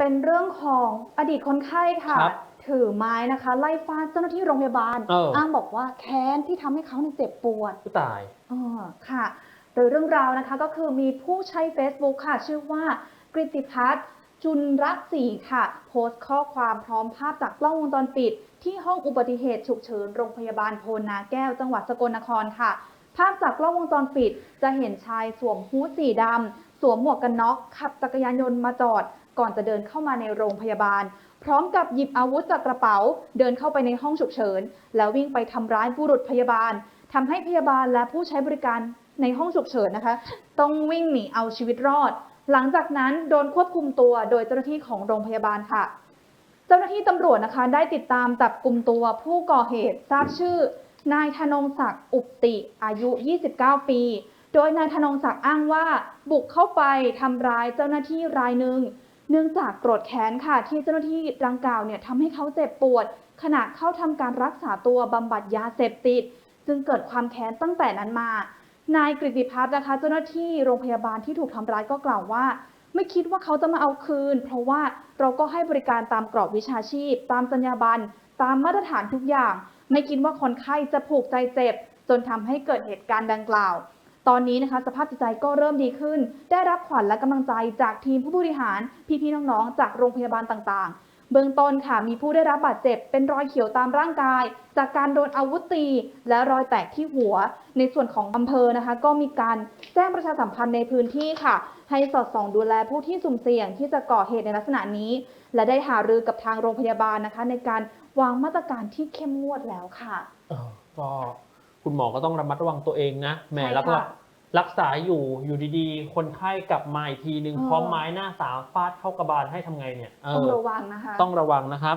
เป็นเรื่องของอดีตคนไข้ค่ะ ครับถือไม้นะคะ ไล่ฟาดเจ้าหน้าที่โรงพยาบาลเอออ้งบอกว่าแค้นที่ทำให้เขาเนี่ยเจ็บปวด ผู้ตายอ๋อค่ะโดยเรื่องราวนะคะก็คือมีผู้ใช้ Facebook ค่ะ ชื่อว่ากริติพัฒน์จุนรักศรีค่ะ โพสต์ข้อความพร้อมภาพจากกล้องวงจรปิด ที่ห้องอุบัติเหตุฉุกเฉินโรงพยาบาลโพนาแก้วจังหวัดสกลนครค่ะ ภาพจากกล้องวงจรปิด จะเห็นชายสวมฮู้ดสีดำสวมหมวกกันน็อกขับจักรยานยนต์มาจอด ก่อนจะเดินเข้ามาในโรงพยาบาล พร้อมกับหยิบอาวุธจากกระเป๋า เดินเข้าไปในห้องฉุกเฉิน แล้ววิ่งไปทำร้ายบุรุษพยาบาลทำให้พยาบาลและผู้ใช้บริการในห้องฉุกเฉินนะคะ ต้องวิ่งหนีเอาชีวิตรอด หลังจากนั้นโดนควบคุมตัวโดยเจ้าหน้าที่ของโรงพยาบาลค่ะ เจ้าหน้าที่ตำรวจนะคะ ได้ติดตามจับกลุ่มตัวผู้ก่อเหตุทราบชื่อนายธนงศักดิ์อุปติอายุ 29 ปี โดยนายธนงศักดิ์อ้างว่า บุกเข้าไปทำร้ายเจ้าหน้าที่รายหนึ่ง เนื่องจากโกรธแค้นค่ะที่เจ้าหน้าที่ดังกล่าวเนี่ยทำให้เขาเจ็บปวด ขณะเข้าทำการรักษาตัวบำบัดยาเสพติด จึงเกิดความแค้นตั้งแต่นั้นมา นายกฤติพัฒน์นะคะ เจ้าหน้าที่โรงพยาบาลที่ถูกทำร้ายก็กล่าวว่า ไม่คิดว่าเขาจะมาเอาคืน เพราะว่าเราก็ให้บริการตามกรอบวิชาชีพ ตามจรรยาบรรณตามมาตรฐานทุกอย่าง ไม่คิดว่าคนไข้จะผูกใจเจ็บ จนทำให้เกิดเหตุการณ์ดังกล่าว ตอนนี้นะคะสภาพจิตใจก็เริ่มดีขึ้น ได้รับขวัญและกำลังใจจากทีมผู้บริหาร พี่ๆน้องๆ จากโรงพยาบาลต่างๆ เบื้องต้นค่ะมีผู้ได้รับบาดเจ็บ เป็นรอยเขียวตามร่างกาย จากการโดนอาวุธตี และรอยแตกที่หัว ในส่วนของอำเภอนะคะ ก็มีการแจ้งประชาสัมพันธ์ในพื้นที่ค่ะ ให้สอดส่องดูแลผู้ที่สุ่มเสี่ยงที่จะก่อเหตุในลักษณะนี้ และได้หารือกับทางโรงพยาบาลนะคะ ในการวางมาตรการที่เข้มงวดแล้วค่ะก็ คุณหมอก็ต้องระมัดระวังตัวเองนะแหมใช่ค่ะแล้วก็รักษาอยู่อยู่ดีๆ คนไข้กลับมาอีกทีนึงเออ พร้อมไม้หน้าสามฟาดเข้ากระบาลให้ทำไงเนี่ยเอต้องอระวังนะคะ ต้องระวังนะครับ